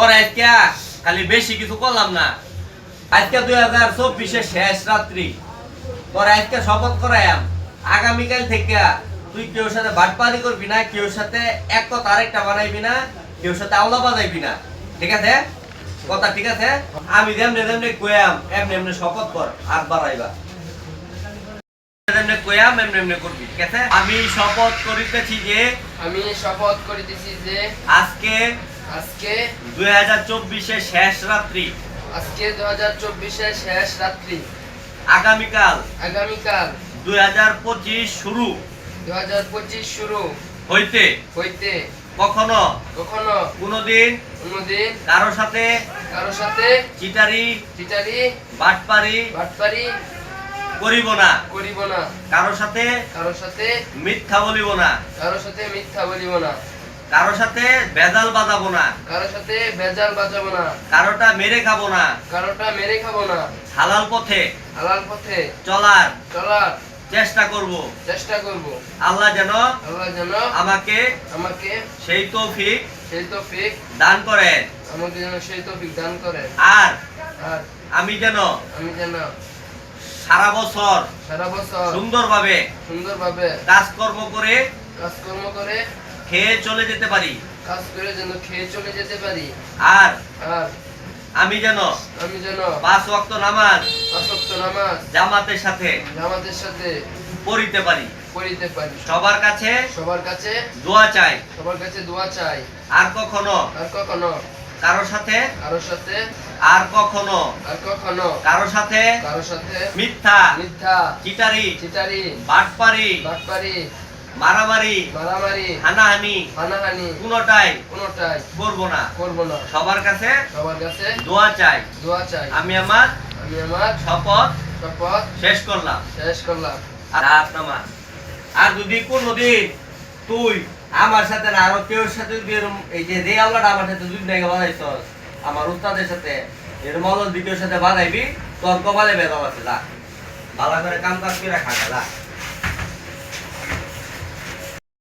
তোর আজকে খালি বেশি কিছু করলাম না। আজকে দুই হাজার চব্বিশের শেষ রাত্রি। তোর আজকে শপথ করায়াম আগামীকাল থেকে তুই কেউ সাথে বাটপারি করবি না কেউ সাথে এক কথা আরেকটা বানাইবি না কেউ সাথে আওলা বাজাইবি না। ঠিক আছে? কথা ঠিক আছে? আমি যেমনে যেমনে কয়াম এমনি এমনি শপথ কর আর বাড়াইবা। কয়াম এমনি এমনি করবি ঠিক আছে? আমি শপথ করিতেছি যে আমি শপথ করিতেছি যে আজকে আজকে দুই হাজার চব্বিশের শেষ রাত্রি। আজকে দু হাজার চব্বিশের শেষ রাত্রি। আগামীকাল আগামীকাল দুই হাজার পঁচিশ শুরু। দু হাজার পঁচিশ শুরু। হইতে। হইতে। কখনো। কখনো। কোনোদিন। কোনোদিন। কারও সাথে। কারও সাথে। চিটারি। চিটারি। বাটপারি। বাটপারি। করিব না। করিব না। কারও সাথে। কারও সাথে। মিথ্যা বলিব না। কারও সাথে মিথ্যা বলিব না। কারও সাথে বেজাল বাজাবো না। কারও সাথে বেজাল বাজাবো না। কারোটা মেরে খাব না। কারোটা মেরে খাব না। হালাল পথে। হালাল পথে। চলার। চলার। চেষ্টা করব। চেষ্টা করব। আল্লাহ যেন আল্লাহ যেন আমাকে আমাকে সেই তৌফিক সেই তৌফিক দান করেন। আমাকে যেন সেই তৌফিক দান করে আর আর আমি যেন আমি যেন সারা বছর সারা বছর সুন্দরভাবে সুন্দরভাবে কাজকর্ম করে কাজকর্ম করে খেয়ে চলে যেতে পারি। কাজ করে যেন খেয়ে চলে যেতে পারি। আর আর আমি যেন আমি যেন পাঁচ ওয়াক্ত নামাজ আসক্ত নামাজ জামাতের সাথে জামাতের সাথে পড়িতে পারি। পড়িতে পারি। সবার কাছে সবার কাছে দোয়া চাই। সবার কাছে দোয়া চাই। আর কখনো আর কখনো কারোর সাথে কারোর সাথে আর কখনো আর কখনো কারোর সাথে কারোর সাথে মিথ্যা মিথ্যা চিটারি চিটারি বাটপারি বাটপারি মারামারি মারামারি হানাহানি হানাহানি কোনোটাই কোনোটাই করব না। করব না। সবার কাছে সবার কাছে দোয়া চাই। দোয়া চাই। আমি আমার আমি আমার শপথ শপথ শেষ করলাম। শেষ করলাম। আর যদি কোনোদিন তুই আমার সাথে না আরও কেউ সাথে যদি এই যে যে আল্লাহটা আমার সাথে দুই নাইকে বানাইছ আমার উস্তাদের সাথে এরম আল্লাহ দ্বিতীয় সাথে বানাইবি তোর কপালে বেদম আছে যা। ভালো করে কাম কাজ করে খাগা যা।